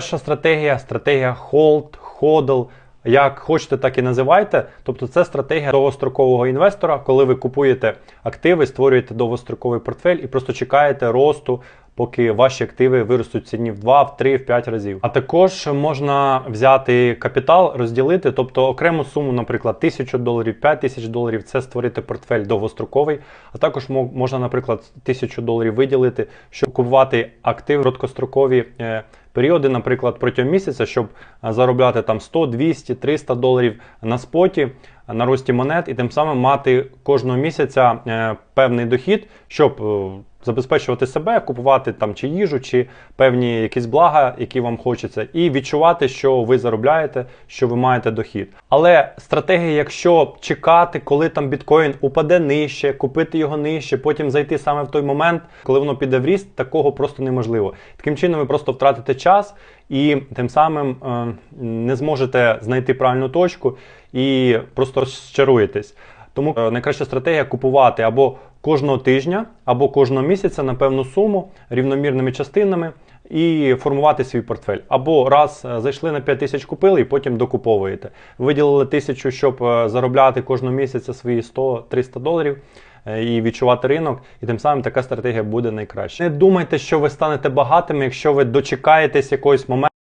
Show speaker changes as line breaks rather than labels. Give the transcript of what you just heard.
Перша стратегія стратегія hold, hodl. Як хочете, так і називайте. Тобто це стратегія довгострокового інвестора, коли ви купуєте активи, створюєте довгостроковий портфель і просто чекаєте росту, поки ваші активи виростуть ціні в 2, в 3, в 5 разів. А також можна взяти капітал, розділити, тобто окрему суму, наприклад, 1000 доларів, 5000 доларів, це створити портфель довгостроковий. А також можна, наприклад, 1000 доларів виділити, щоб купувати активи короткострокові. Періоди, наприклад, протягом місяця, щоб е, заробляти там 100, 200, 300 доларів на споті, на рості монет, і тим самим мати кожного місяця е, певний дохід, щоб е, забезпечувати себе, купувати там чи їжу, чи певні якісь блага, які вам хочеться, і відчувати, що ви заробляєте, що ви маєте дохід. Але стратегія, якщо чекати, коли там біткоін упаде нижче, купити його нижче, потім зайти саме в той момент, коли воно піде в ріст, такого просто неможливо. Таким чином, ви просто втратите час і тим самим е, не зможете знайти правильну точку і просто розчаруєтесь. Тому е, найкраща стратегія купувати або кожного тижня, або кожного місяця на певну суму рівномірними частинами і формувати свій портфель. Або раз е, зайшли на 5 тисяч купили і потім докуповуєте. Виділили тисячу, щоб заробляти кожного місяця свої 100-300 доларів. Е, І відчувати ринок, і тим самим така стратегія буде найкраща. Не думайте, що ви станете багатими, якщо ви дочекаєтесь якогось моменту.